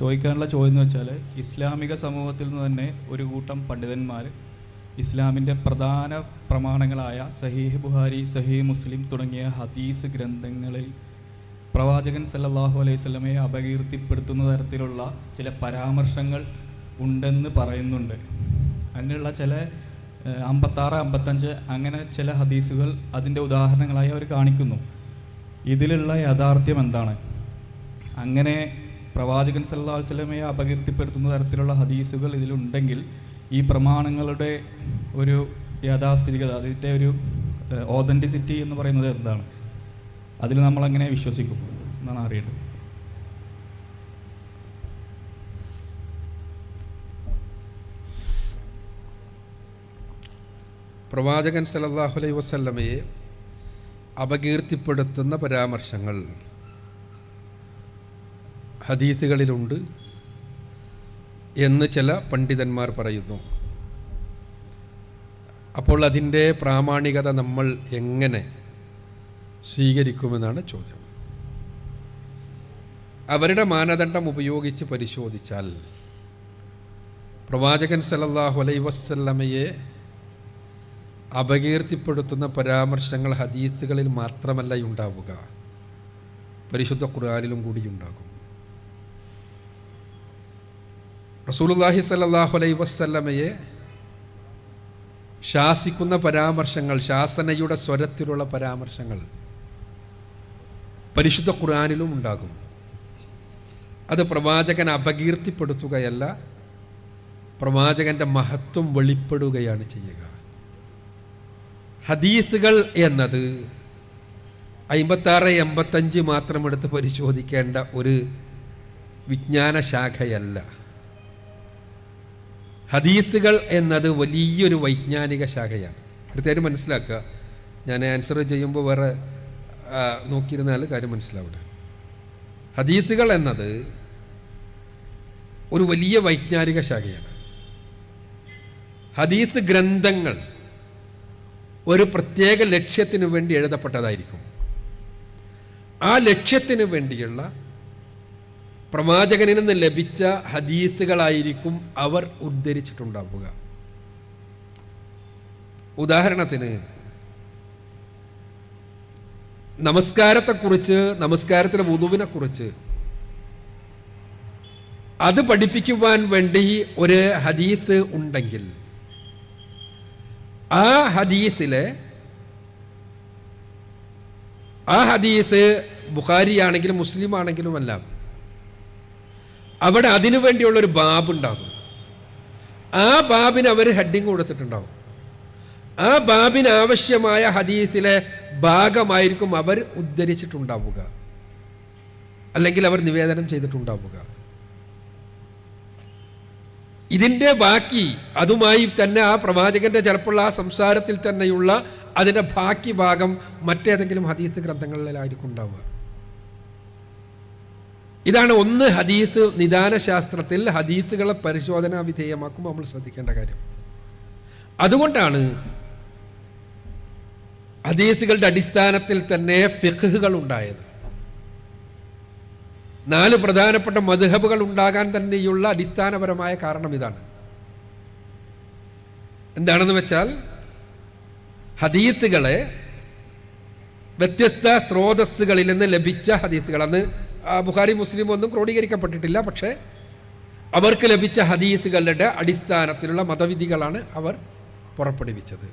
ചോദിക്കാനുള്ള ചോദ്യം എന്ന് വെച്ചാൽ ഇസ്ലാമിക സമൂഹത്തിൽ നിന്ന് തന്നെ ഒരു കൂട്ടം പണ്ഡിതന്മാർ ഇസ്ലാമിന്റെ പ്രധാന പ്രമാണങ്ങളായ സഹീഹ് ബുഹാരി സഹീഹ് മുസ്ലിം തുടങ്ങിയ ഹദീസ് ഗ്രന്ഥങ്ങളിൽ പ്രവാചകൻ സല്ലാഹു അലൈഹി സ്വലമയെ അപകീർത്തിപ്പെടുത്തുന്ന തരത്തിലുള്ള ചില പരാമർശങ്ങൾ ഉണ്ടെന്ന് പറയുന്നുണ്ട്. അങ്ങനെയുള്ള ചില അമ്പത്താറ് അമ്പത്തഞ്ച് അങ്ങനെ ചില ഹദീസുകൾ അതിന്റെ ഉദാഹരണങ്ങളായി അവർ കാണിക്കുന്നു. ഇതിലുള്ള യാഥാർത്ഥ്യം എന്താണ്? അങ്ങനെ പ്രവാചകൻ സല്ലല്ലാഹു അലൈഹി വസല്ലമയെ അപകീർത്തിപ്പെടുത്തുന്ന തരത്തിലുള്ള ഹദീസുകൾ ഇതിലുണ്ടെങ്കിൽ ഈ പ്രമാണങ്ങളുടെ ഒരു യാഥാസ്ഥിതികത അതിന്റെ ഒരു ഓതന്റിസിറ്റി എന്ന് പറയുന്നത് എന്താണ്? അതിൽ നമ്മൾ എങ്ങനെ വിശ്വസിക്കും എന്നാണ് അറിയേണ്ടത്. പ്രവാചകൻ സല്ലല്ലാഹു അലൈഹി വസല്ലമയെ അപകീർത്തിപ്പെടുത്തുന്ന പരാമർശങ്ങൾ ഹദീസുകളിലുണ്ട് എന്ന് ചില പണ്ഡിതന്മാർ പറയുന്നു. അപ്പോൾ അതിന്റെ പ്രാമാണികത നമ്മൾ എങ്ങനെ സ്വീകരിക്കുമെന്നാണ് ചോദ്യം. അവരുടെ മാനദണ്ഡം ഉപയോഗിച്ച് പരിശോധിച്ചാൽ പ്രവാചകൻ സലല്ലാഹു അലൈ വസല്ലമയെ അപകീർത്തിപ്പെടുത്തുന്ന പരാമർശങ്ങൾ ഹദീസുകളിൽ മാത്രമല്ല ഉണ്ടാവുക. പരിശുദ്ധ ഖുർആാനിലും കൂടി ഉണ്ടാകും റസൂലുള്ളാഹി സ്വല്ലല്ലാഹു അലൈഹി വസല്ലമയെ ശാസിക്കുന്ന പരാമർശങ്ങൾ ശാസനയുടെ സ്വരത്തിലുള്ള പരാമർശങ്ങൾ പരിശുദ്ധ ഖുർആാനിലും ഉണ്ടാകും. അത് പ്രവാചകൻ അപകീർത്തിപ്പെടുത്തുകയല്ല പ്രവാചകന്റെ മഹത്വം വെളിപ്പെടുകയാണ് ചെയ്യുക. ഹദീസുകൾ എന്നത് അമ്പത്താറ് എൺപത്തഞ്ച് മാത്രം എടുത്ത് പരിശോധിക്കേണ്ട ഒരു വിജ്ഞാന ശാഖയല്ല ഹദീസുകൾ എന്നത് വലിയൊരു വൈജ്ഞാനിക ശാഖയാണ്. കൃത്യമായിട്ട് മനസ്സിലാക്കുക. ഞാൻ ആൻസർ ചെയ്യുമ്പോൾ വേറെ നോക്കിയിരുന്നാൽ കാര്യം മനസ്സിലാവില്ല ഹദീസുകൾ എന്നത് ഒരു വലിയ വൈജ്ഞാനിക ശാഖയാണ്. ഹദീസ് ഗ്രന്ഥങ്ങൾ ഒരു പ്രത്യേക ലക്ഷ്യത്തിന് വേണ്ടി എഴുതപ്പെട്ടതായിരിക്കും. ആ ലക്ഷ്യത്തിന് വേണ്ടിയുള്ള പ്രവാചകനിൽ നിന്ന് ലഭിച്ച ഹദീസുകളായിരിക്കും അവർ ഉദ്ധരിച്ചിട്ടുണ്ടാവുക. ഉദാഹരണത്തിന് നമസ്കാരത്തെക്കുറിച്ച് നമസ്കാരത്തിലെ വധുവിനെക്കുറിച്ച് കുറിച്ച് അത് പഠിപ്പിക്കുവാൻ വേണ്ടി ഒരു ഹദീസ് ഉണ്ടെങ്കിൽ ആ ഹദീസിലെ ആ ഹദീസ് ബുഖാരി ആണെങ്കിലും മുസ്ലിം ആണെങ്കിലും എല്ലാം അവിടെ അതിനു വേണ്ടിയുള്ള ഒരു ബാബ് ഉണ്ടാകും ആ ബാബിന് അവർ ഹെഡിങ് കൊടുത്തിട്ടുണ്ടാവും. ആ ബാബിന് ആവശ്യമായ ഹദീസിലെ ഭാഗമായിരിക്കും അവർ ഉദ്ധരിച്ചിട്ടുണ്ടാവുക. അല്ലെങ്കിൽ അവർ നിവേദനം ചെയ്തിട്ടുണ്ടാവുക. ഇതിന്റെ ബാക്കി അതുമായി തന്നെ ആ പ്രവാചകന്റെ ചിലപ്പോൾ ആ സംസാരത്തിൽ തന്നെയുള്ള അതിന്റെ ബാക്കി ഭാഗം മറ്റേതെങ്കിലും ഹദീസ് ഗ്രന്ഥങ്ങളിലായിരിക്കും ഉണ്ടാവുക. ഇതാണ് ഒന്ന് ഹദീസ് നിദാന ശാസ്ത്രത്തിൽ ഹദീസുകളെ പരിശോധനാ വിധേയമാക്കുമ്പോൾ നമ്മൾ ശ്രദ്ധിക്കേണ്ട കാര്യം. അതുകൊണ്ടാണ് ഹദീസുകളുടെ അടിസ്ഥാനത്തിൽ തന്നെ ഫിഖുകൾ ഉണ്ടായത്. നാല് പ്രധാനപ്പെട്ട മധുഹബുകൾ ഉണ്ടാകാൻ തന്നെയുള്ള അടിസ്ഥാനപരമായ കാരണം ഇതാണ്. എന്താണെന്ന് വെച്ചാൽ ഹദീസുകളെ വ്യത്യസ്ത സ്രോതസ്സുകളിൽ നിന്ന് ലഭിച്ച ഹദീസുകൾ അന്ന് ആ, ബുഖാരി മുസ്ലിം ഒന്നും ക്രോഡീകരിക്കപ്പെട്ടിട്ടില്ല പക്ഷേ അവർക്ക് ലഭിച്ച ഹദീസുകളുടെ അടിസ്ഥാനത്തിലുള്ള മതവിധികളാണ് അവർ പുറപ്പെടുവിച്ചത്.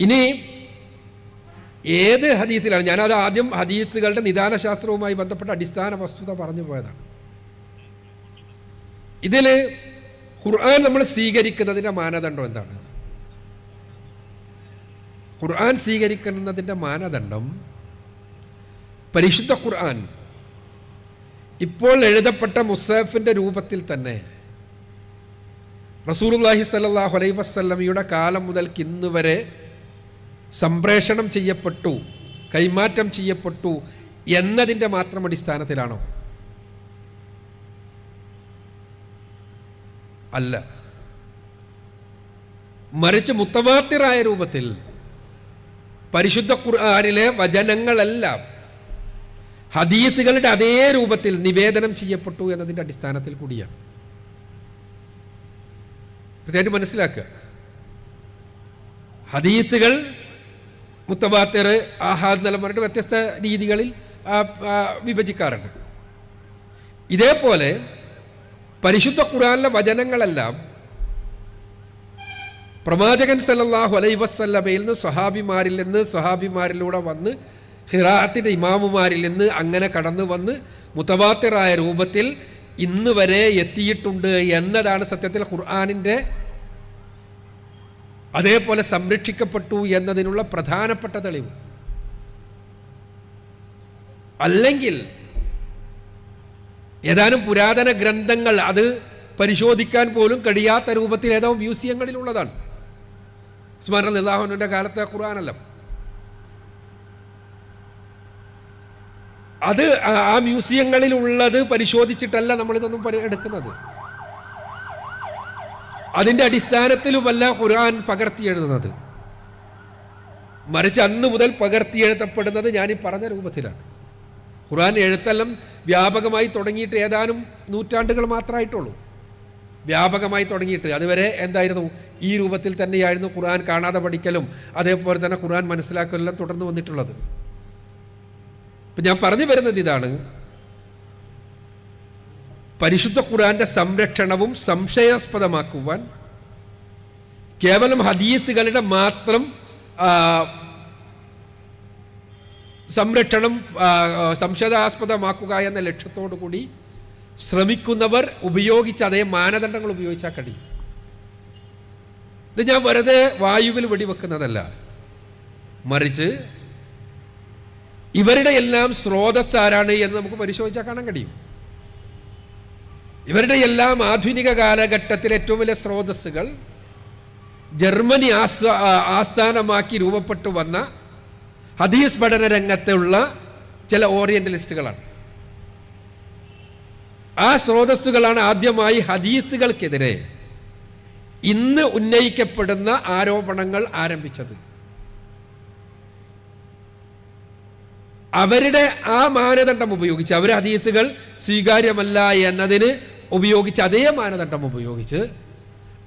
ഇനി ഏത് ഹദീസിലാണ്? ഞാനത് ആദ്യം ഹദീസുകളുടെ നിദാനശാസ്ത്രവുമായി ബന്ധപ്പെട്ട അടിസ്ഥാന വസ്തുത പറഞ്ഞു പോയതാണ്. ഇതിൽ ഖുർആൻ നമ്മൾ സ്വീകരിക്കുന്നതിന്റെ മാനദണ്ഡം എന്താണ്? ഖുർആൻ സ്വീകരിക്കുന്നതിന്റെ മാനദണ്ഡം പരിശുദ്ധ ഖുർആൻ. ഇപ്പോൾ എഴുതപ്പെട്ട മുസാഫിന്റെ രൂപത്തിൽ തന്നെ റസൂലുള്ളാഹി സ്വല്ലല്ലാഹു അലൈ വസ്ലമിയുടെ കാലം മുതൽ ഇന്ന് വരെ സംപ്രേഷണം ചെയ്യപ്പെട്ടു കൈമാറ്റം ചെയ്യപ്പെട്ടു എന്നതിന്റെ മാത്രം അടിസ്ഥാനത്തിലാണോ? അല്ല. മറിച്ച് മുത്തവാത്തിറായ രൂപത്തിൽ പരിശുദ്ധ ഖുർആാനിലെ വചനങ്ങളെല്ലാം ഹദീസുകളുടെ അതേ രൂപത്തിൽ നിവേദനം ചെയ്യപ്പെട്ടു എന്നതിന്റെ അടിസ്ഥാനത്തിൽ കൂടിയാണ്. പ്രത്യേകിച്ച് മനസ്സിലാക്കുക. ഹദീത്തുകൾ മുത്തബാത്തർ ആഹാദ് എന്നെല്ലാം പറഞ്ഞിട്ട് വ്യത്യസ്ത രീതികളിൽ വിഭജിക്കാറുണ്ട്. ഇതേപോലെ പരിശുദ്ധ ഖുറാനിലെ വചനങ്ങളെല്ലാം പ്രവാചകൻ സല്ലാഹു അലൈ വസല്ലമയിൽ നിന്ന് സ്വഹാബിമാരിൽ നിന്ന് സ്വഹാബിമാരിലൂടെ വന്ന് ഹിറാത്തിന്റെ ഇമാമുമാരിൽ നിന്ന് അങ്ങനെ കടന്നു വന്ന് മുത്തവാത്തിറായ രൂപത്തിൽ ഇന്ന് വരെ എത്തിയിട്ടുണ്ട് എന്നതാണ് സത്യത്തിൽ ഖുർആാനിന്റെ അതേപോലെ സംരക്ഷിക്കപ്പെട്ടു എന്നതിനുള്ള പ്രധാനപ്പെട്ട തെളിവ്. അല്ലെങ്കിൽ ഏതാനും പുരാതന ഗ്രന്ഥങ്ങൾ അത് പരിശോധിക്കാൻ പോലും കഴിയാത്ത രൂപത്തിൽ ഏതോ മ്യൂസിയങ്ങളിലുള്ളതാണ്. ഉസ്മാൻ നിലാഹുവിന്റെ കാലത്തെ ഖുർആാനല്ല. അത് ആ- മ്യൂസിയങ്ങളിൽ ഉള്ളത് പരിശോധിച്ചിട്ടല്ല നമ്മളിതൊന്നും എടുക്കുന്നത്. അതിന്റെ അടിസ്ഥാനത്തിലുമല്ല ഖുർആൻ പകർത്തി എഴുതുന്നത് മറിച്ച് അന്ന് മുതൽ പകർത്തി എഴുതപ്പെടുന്നത് ഞാൻ ഈ പറഞ്ഞ രൂപത്തിലാണ്. ഖുർആൻ എഴുത്തെല്ലാം വ്യാപകമായി തുടങ്ങിയിട്ട് ഏതാനും നൂറ്റാണ്ടുകൾ മാത്രമായിട്ടുള്ളൂ. വ്യാപകമായി തുടങ്ങിയിട്ട്. അതുവരെ എന്തായിരുന്നു? ഈ രൂപത്തിൽ തന്നെയായിരുന്നു ഖുർആൻ കാണാതെ പഠിക്കലും അതേപോലെ തന്നെ ഖുർആൻ മനസ്സിലാക്കലെല്ലാം തുടർന്ന് വന്നിട്ടുള്ളത്. ഇപ്പം ഞാൻ പറഞ്ഞു വരുന്നത് ഇതാണ്. പരിശുദ്ധ ഖുർആന്റെ സംരക്ഷണവും സംശയാസ്പദമാക്കുവാൻ കേവലം ഹദീത്തുകളുടെ മാത്രം സംരക്ഷണം സംശയാസ്പദമാക്കുക എന്ന ലക്ഷ്യത്തോടു കൂടി ശ്രമിക്കുന്നവർ ഉപയോഗിച്ച അതേ മാനദണ്ഡങ്ങൾ ഉപയോഗിച്ചാൽ കഴിയും. ഇത് ഞാൻ വെറുതെ വായുവിൽ വെടിവെക്കുന്നതല്ല. മറിച്ച് ഇവരുടെ എല്ലാം സ്രോതസ് ആരാണ് എന്ന് നമുക്ക് പരിശോധിച്ചാൽ കാണാൻ കഴിയും. ഇവരുടെ എല്ലാം ആധുനിക കാലഘട്ടത്തിലെ ഏറ്റവും വലിയ സ്രോതസ്സുകൾ ജർമ്മനി ആസ്ഥ ആസ്ഥാനമാക്കി രൂപപ്പെട്ടു വന്ന ഹദീസ് പഠന രംഗത്തുള്ള ചില ഓറിയന്റലിസ്റ്റുകളാണ്. ആ സ്രോതസ്സുകളാണ് ആദ്യമായി ഹദീസുകൾക്കെതിരെ ഇന്ന് ഉന്നയിക്കപ്പെടുന്ന ആരോപണങ്ങൾ ആരംഭിച്ചത്. അവരുടെ ആ മാനദണ്ഡം ഉപയോഗിച്ച് അവർ ഹദീസുകൾ സ്വീകാര്യമല്ല എന്നതിന് ഉപയോഗിച്ച് അതേ മാനദണ്ഡം ഉപയോഗിച്ച്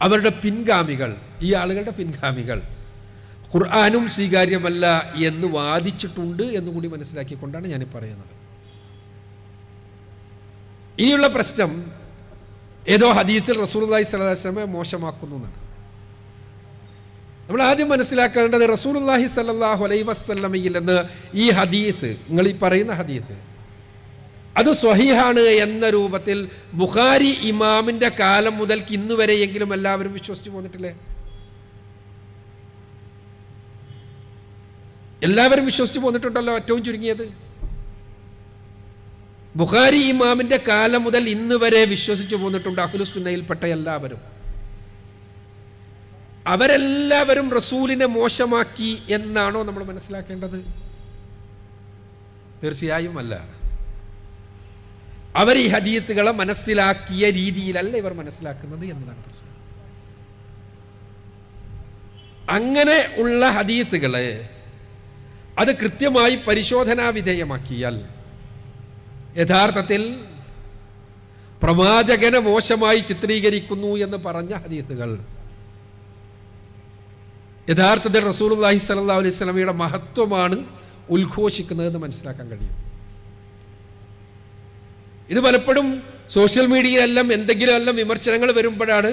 അവരുടെ പിൻഗാമികൾ ഈ ആളുകളുടെ പിൻഗാമികൾ ഖുർആാനും സ്വീകാര്യമല്ല എന്ന് വാദിച്ചിട്ടുണ്ട് എന്ന് കൂടി മനസ്സിലാക്കിക്കൊണ്ടാണ് ഞാൻ പറയുന്നത്. ഇനിയുള്ള പ്രശ്നം ഏതോ ഹദീസിൽ സ്വല്ലല്ലാഹി അലൈഹി വസല്ലമയെ മോശമാക്കുന്നു എന്നാണ്. നമ്മൾ ആദ്യം മനസ്സിലാക്കേണ്ടത് റസൂലുള്ളാഹി സല്ലാഹു അലൈ വസ്ലമയിൽ എന്ന് ഈ ഹദീത്ത് നിങ്ങൾ ഈ പറയുന്ന ഹദീത്ത് അത് സ്വഹീഹാണ് എന്ന രൂപത്തിൽ ബുഖാരി ഇമാമിന്റെ കാലം മുതൽക്ക് ഇന്ന് വരെയെങ്കിലും എല്ലാവരും വിശ്വസിച്ചു പോന്നിട്ടില്ലേ? എല്ലാവരും വിശ്വസിച്ചു പോന്നിട്ടുണ്ടല്ലോ ഏറ്റവും ചുരുങ്ങിയത്. ബുഖാരി ഇമാമിന്റെ കാലം മുതൽ ഇന്ന് വരെ വിശ്വസിച്ചു പോന്നിട്ടുണ്ട് അഹ്ലുസുന്നയിൽപ്പെട്ട എല്ലാവരും. അവരെല്ലാവരും റസൂലിനെ മോശമാക്കി എന്നാണോ നമ്മൾ മനസ്സിലാക്കേണ്ടത്? തീർച്ചയായും അല്ല. അവർ ഈ ഹദീത്തുകളെ മനസ്സിലാക്കിയ രീതിയിലല്ല ഇവർ മനസ്സിലാക്കുന്നത് എന്നതാണ് പ്രശ്നം. അങ്ങനെ ഉള്ള ഹദീത്തുകളെ അത് കൃത്യമായി പരിശോധനാ വിധേയമാക്കിയാൽ യഥാർത്ഥത്തിൽ പ്രവാചകനെ മോശമായി ചിത്രീകരിക്കുന്നു എന്ന് പറഞ്ഞ ഹദീത്തുകൾ യഥാർത്ഥത്തിൽ റസൂലുള്ളാഹി സ്വല്ലല്ലാഹു അലൈഹി സ്വലമയുടെ മഹത്വമാണ് ഉദ്ഘോഷിക്കുന്നതെന്ന് മനസ്സിലാക്കാൻ കഴിയും. ഇത് പലപ്പോഴും സോഷ്യൽ മീഡിയയിലെല്ലാം എന്തെങ്കിലും എല്ലാം വിമർശനങ്ങൾ വരുമ്പോഴാണ്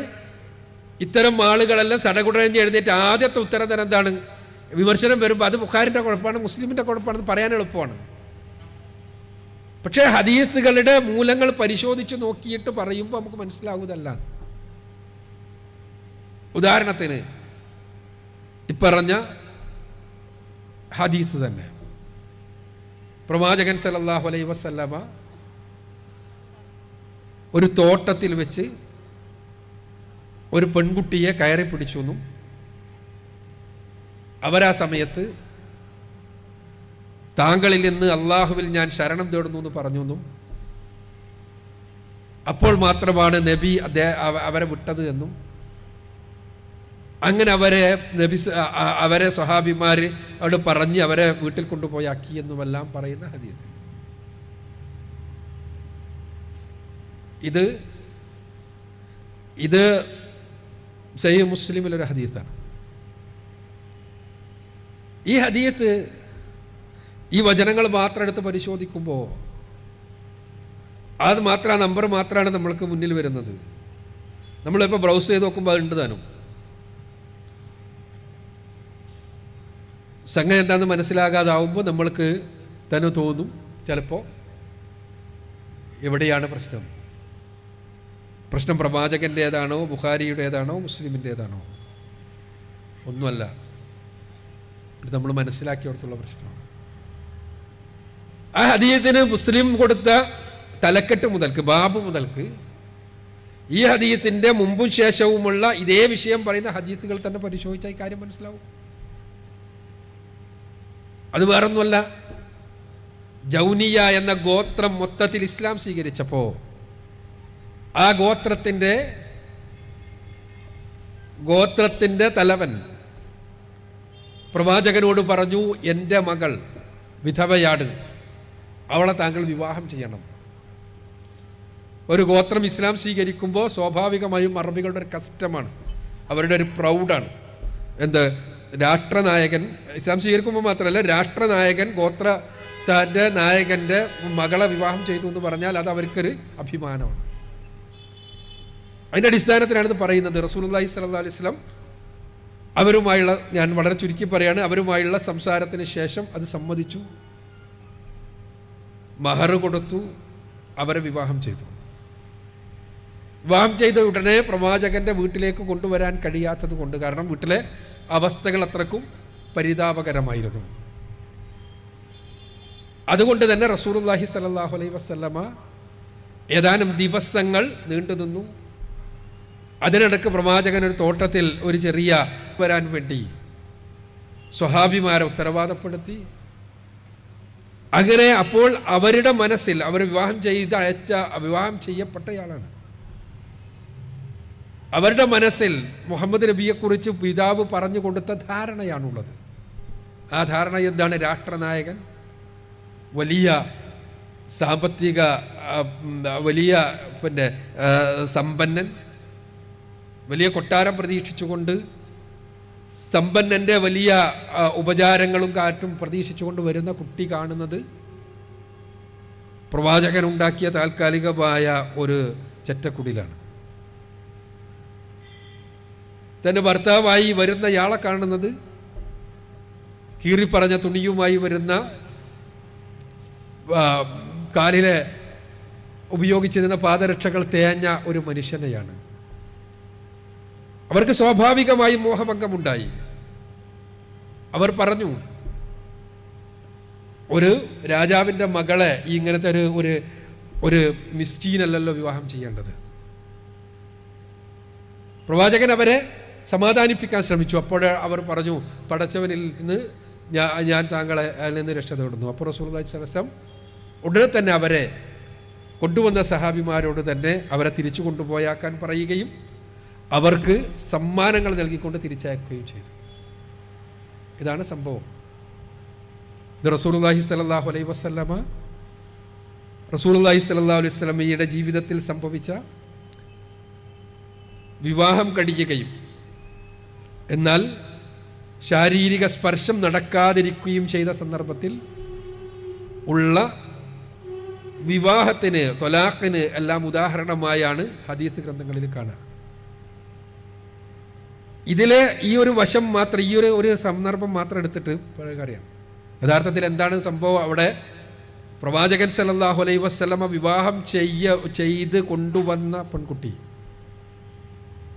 ഇത്തരം ആളുകളെല്ലാം സടകുടഞ്ഞ് എഴുന്നേറ്റ് ആദ്യത്തെ ഉത്തരം തന്നെ എന്താണ്? വിമർശനം വരുമ്പോൾ അത് ബുഖാരിന്റെ കുഴപ്പമാണ് മുസ്ലിമിന്റെ കുഴപ്പമാണെന്ന് പറയാൻ എളുപ്പമാണ്. പക്ഷേ ഹദീസുകളുടെ മൂലങ്ങൾ പരിശോധിച്ച് നോക്കിയിട്ട് പറയുമ്പോൾ നമുക്ക് മനസ്സിലാകുന്നതല്ല ഉദാഹരണത്തിന് ഇപ്പറഞ്ഞ ഹദീസ് തന്നെ. പ്രവാചകൻ സലല്ലാഹു അലൈ വസല്ലമ ഒരു തോട്ടത്തിൽ വെച്ച് ഒരു പെൺകുട്ടിയെ കയറി പിടിച്ചു എന്നും അവരാ സമയത്ത് താങ്കളിൽ നിന്ന് അള്ളാഹുവിൽ ഞാൻ ശരണം തേടുന്നു എന്ന് പറഞ്ഞു എന്നും അപ്പോൾ മാത്രമാണ് നബി അവരെ വിട്ടത് എന്നും അങ്ങനെ അവരെ നബി അവരെ സ്വഹാബിമാർ അവിടെ പറഞ്ഞ് അവരെ വീട്ടിൽ കൊണ്ടുപോയി ആക്കി എന്നുമെല്ലാം പറയുന്ന ഹദീസ്. ഇത് ഇത് സഹി മുസ്ലിമിലൊരു ഹദീസാണ്. ഈ ഹദീസ് ഈ വചനങ്ങൾ മാത്രം എടുത്ത് പരിശോധിക്കുമ്പോൾ അത് മാത്രം ആ നമ്പർ മാത്രമാണ് നമ്മൾക്ക് മുന്നിൽ വരുന്നത്. നമ്മളിപ്പോൾ ബ്രൗസ് ചെയ്ത് നോക്കുമ്പോൾ അത് ഉണ്ട് താനും. സംഗതി എന്താണെന്ന് മനസ്സിലാകാതാവുമ്പോൾ നമ്മൾക്ക് തന്നെ തോന്നും. ചിലപ്പോൾ എവിടെയാണ് പ്രശ്നം? പ്രശ്നം പ്രവാചകന്റേതാണോ ബുഹാരിയുടേതാണോ മുസ്ലിമിന്റേതാണോ ഒന്നുമല്ല. ഇത് നമ്മൾ മനസ്സിലാക്കിയോടത്തുള്ള പ്രശ്നമാണ്. ആ ഹദീസിന് മുസ്ലിം കൊടുത്ത തലക്കെട്ട് മുതൽക്ക് ബാബ് മുതൽക്ക് ഈ ഹദീസിന്റെ മുമ്പും ശേഷവുമുള്ള ഇതേ വിഷയം പറയുന്ന ഹദീസുകൾ തന്നെ പരിശോധിച്ചാൽ ഈ കാര്യം മനസ്സിലാവും. അത് വേറൊന്നുമല്ല. ജൗനിയ എന്ന ഗോത്രം മൊത്തത്തിൽ ഇസ്ലാം സ്വീകരിച്ചപ്പോൾ ആ ഗോത്രത്തിന്റെ ഗോത്രത്തിന്റെ തലവൻ പ്രവാചകനോട് പറഞ്ഞു എന്റെ മകൾ വിധവയാട് അവളെ താങ്കൾ വിവാഹം ചെയ്യണം. ഒരു ഗോത്രം ഇസ്ലാം സ്വീകരിക്കുമ്പോൾ സ്വാഭാവികമായും അറബികളുടെ ഒരു കസ്റ്റമാണ് അവരുടെ ഒരു പ്രൗഡാണ്. എന്ത്? രാഷ്ട്രനായകൻ ഇസ്ലാം സ്വീകരിക്കുമ്പോൾ മാത്രമല്ല രാഷ്ട്രനായകൻ ഗോത്ര തന്റെ നായകന്റെ മകളെ വിവാഹം ചെയ്തു എന്ന് പറഞ്ഞാൽ അത് അവർക്കൊരു അഭിമാനമാണ്. അതിന്റെ അടിസ്ഥാനത്തിലാണ് ഇത് പറയുന്നത്. റസൂലുള്ളാഹി സല്ലാ അലൈഹി വസല്ലം അവരുമായുള്ള ഞാൻ വളരെ ചുരുക്കി പറയാണ് അവരുമായുള്ള സംസാരത്തിന് ശേഷം അത് സമ്മതിച്ചു. മഹർ കൊടുത്തു അവരെ വിവാഹം ചെയ്തു. വിവാഹം ചെയ്ത ഉടനെ പ്രവാചകന്റെ വീട്ടിലേക്ക് കൊണ്ടുവരാൻ കഴിയാത്തത് കൊണ്ട് കാരണം വീട്ടിലെ അവസ്ഥകൾ അത്രക്കും പരിതാപകരമായിരുന്നു. അതുകൊണ്ട് തന്നെ റസൂലുള്ളാഹി സ്വല്ലല്ലാഹു അലൈ വസല്ലമ ഏതാനും ദിവസങ്ങൾ നീണ്ടു നിന്നു. അതിനിടക്ക് പ്രവാചകൻ ഒരു തോട്ടത്തിൽ ഒരു ചെറിയ വരാൻ വേണ്ടി സ്വഹാഭിമാരെ ഉത്തരവാദപ്പെടുത്തി. അങ്ങനെ അപ്പോൾ അവരുടെ മനസ്സിൽ അവർ വിവാഹം ചെയ്ത് അയച്ച വിവാഹം ചെയ്യപ്പെട്ടയാളാണ്. അവരുടെ മനസ്സിൽ മുഹമ്മദ് നബിയെക്കുറിച്ച് പിതാവ് പറഞ്ഞു കൊടുത്ത ധാരണയാണുള്ളത്. ആ ധാരണ എന്താണ്? രാഷ്ട്രനായകൻ വലിയ സാമ്പത്തിക വലിയ പിന്നെ സമ്പന്നൻ വലിയ കൊട്ടാരം പ്രതീക്ഷിച്ചുകൊണ്ട് സമ്പന്നന്റെ വലിയ ഉപചാരങ്ങളും കാറ്റും പ്രതീക്ഷിച്ചുകൊണ്ട് വരുന്ന കുട്ടി കാണുന്നത് പ്രവാചകൻ ഉണ്ടാക്കിയ താൽക്കാലികമായ ഒരു ചെറ്റക്കുടിലാണ്. തന്റെ ഭർത്താവായി വരുന്നയാളെ കാണുന്നത് കീറിപ്പറഞ്ഞ തുണിയുമായി വരുന്ന കാലിലെ ഉപയോഗിച്ചിരുന്ന പാദരക്ഷകൾ തേഞ്ഞ ഒരു മനുഷ്യനെയാണ്. അവർക്ക് സ്വാഭാവികമായും മോഹഭംഗമുണ്ടായി. അവർ പറഞ്ഞു ഒരു രാജാവിന്റെ മകളെ ഇങ്ങനത്തെ ഒരു ഒരു ഒരു മിസ്റ്റീനല്ലല്ലോ വിവാഹം ചെയ്യേണ്ടത്. പ്രവാചകൻ അവരെ സമാധാനിപ്പിക്കാൻ ശ്രമിച്ചു. അപ്പോൾ അവർ പറഞ്ഞു പടച്ചവനിൽ നിന്ന് ഞാൻ ഞാൻ താങ്കളെ അതിൽ നിന്ന് രക്ഷ തേടുന്നു. അപ്പോൾ റസൂർദാജ് സലസം ഉടനെ തന്നെ അവരെ കൊണ്ടുവന്ന സഹാബിമാരോട് തന്നെ അവരെ തിരിച്ചു കൊണ്ടുപോയാക്കാൻ പറയുകയും അവർക്ക് സമ്മാനങ്ങൾ നൽകിക്കൊണ്ട് തിരിച്ചയക്കുകയും ചെയ്തു. ഇതാണ് സംഭവം. ഇത് റസൂലുള്ളാഹി സ്വല്ലല്ലാഹു അലൈഹി വസല്ലമ റസൂലുള്ളാഹി സ്വല്ലല്ലാഹു അലൈഹി സ്വലമയുടെ ജീവിതത്തിൽ സംഭവിച്ച വിവാഹം കഴിയുകയും എന്നാൽ ശാരീരിക സ്പർശം നടക്കാതിരിക്കുകയും ചെയ്ത സന്ദർഭത്തിൽ ഉള്ള വിവാഹത്തിന് തൊലാഖിന് എല്ലാം ഉദാഹരണമായാണ് ഹദീസ് ഗ്രന്ഥങ്ങളിൽ കാണുക ഇതിലെ ഈ ഒരു വശം മാത്രം ഈ ഒരു ഒരു സന്ദർഭം മാത്രം എടുത്തിട്ട് അറിയാം. യഥാർത്ഥത്തിൽ എന്താണ് സംഭവം? അവിടെ പ്രവാചകൻ സല്ലല്ലാഹു അലൈ വസല്ലമ വിവാഹം ചെയ്യ ചെയ്ത് കൊണ്ടുവന്ന പെൺകുട്ടി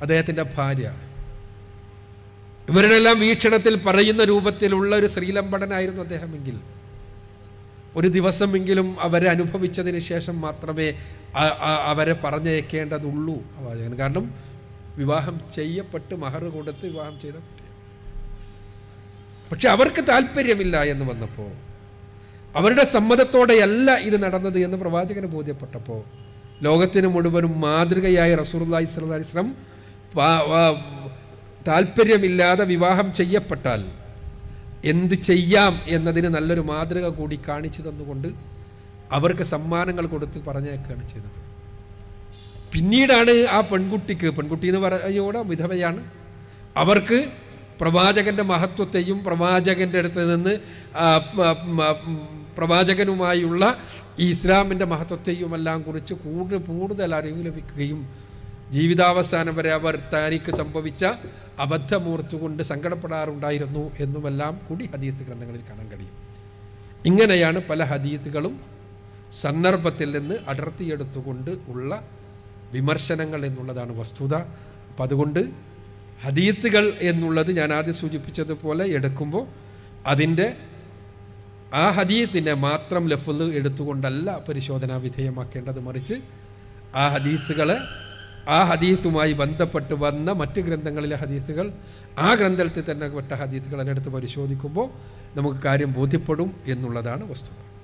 അദ്ദേഹത്തിന്റെ ഭാര്യ. ഇവരുടെ എല്ലാം വീക്ഷണത്തിൽ പറയുന്ന രൂപത്തിലുള്ള ഒരു ശ്രീലമ്പടനായിരുന്നു അദ്ദേഹമെങ്കിൽ. ഒരു ദിവസമെങ്കിലും അവരെ അനുഭവിച്ചതിന് ശേഷം മാത്രമേ അവരെ പറഞ്ഞയക്കേണ്ടതുള്ളൂ. പ്രവാചകൻ കാരണം വിവാഹം ചെയ്യപ്പെട്ട് മഹർ കൊടുത്ത് വിവാഹം ചെയ്ത പക്ഷെ അവർക്ക് താല്പര്യമില്ല എന്ന് വന്നപ്പോൾ അവരുടെ സമ്മതത്തോടെയല്ല ഇത് നടന്നത് എന്ന് പ്രവാചകന് ബോധ്യപ്പെട്ടപ്പോൾ ലോകത്തിന് മുഴുവനും മാതൃകയായ റസൂർലായി സ്വലം താല്പര്യമില്ലാതെ വിവാഹം ചെയ്യപ്പെട്ടാൽ എന്ത് ചെയ്യാം എന്നതിന് നല്ലൊരു മാതൃക കൂടി കാണിച്ചു തന്നുകൊണ്ട് അവർക്ക് സമ്മാനങ്ങൾ കൊടുത്ത് പറഞ്ഞേക്കാണ് ചെയ്തത്. പിന്നീടാണ് ആ പെൺകുട്ടിക്ക് പെൺകുട്ടി എന്ന് പറയോടെ വിധവയാണ്. അവർക്ക് പ്രവാചകന്റെ മഹത്വത്തെയും പ്രവാചകന്റെ അടുത്ത് നിന്ന് പ്രവാചകനുമായുള്ള ഇസ്ലാമിന്റെ മഹത്വത്തെയുമെല്ലാം കുറിച്ച് കൂടുതൽ കൂടുതൽ അറിവ് ലഭിക്കുകയും ജീവിതാവസാനം വരെ അവർ തനിക്ക് സംഭവിച്ച അബദ്ധമൂർത്തുകൊണ്ട് സങ്കടപ്പെടാറുണ്ടായിരുന്നു എന്നുമെല്ലാം കൂടി ഹദീസ് ഗ്രന്ഥങ്ങളിൽ കാണാൻ കഴിയും. ഇങ്ങനെയാണ് പല ഹദീസുകളും സന്ദർഭത്തിൽ നിന്ന് അടർത്തിയെടുത്തുകൊണ്ട് ഉള്ള വിമർശനങ്ങൾ എന്നുള്ളതാണ് വസ്തുത. അപ്പം അതുകൊണ്ട് ഹദീസുകൾ എന്നുള്ളത് ഞാൻ ആദ്യം സൂചിപ്പിച്ചതുപോലെ എടുക്കുമ്പോൾ അതിന്റെ ആ ഹദീസിനെ മാത്രം ലഫ്ല് എടുത്തുകൊണ്ടല്ല പരിശോധനാ വിധേയമാക്കേണ്ടത് മറിച്ച് ആ ഹദീസുകളെ ആ ഹദീസുമായി ബന്ധപ്പെട്ട് വന്ന മറ്റ് ഗ്രന്ഥങ്ങളിലെ ഹദീസുകൾ ആ ഗ്രന്ഥത്തിൽ തന്നെ പെട്ട ഹദീസുകൾ എടുത്ത് പരിശോധിക്കുമ്പോൾ നമുക്ക് കാര്യം ബോധ്യപ്പെടും എന്നുള്ളതാണ് വസ്തുത.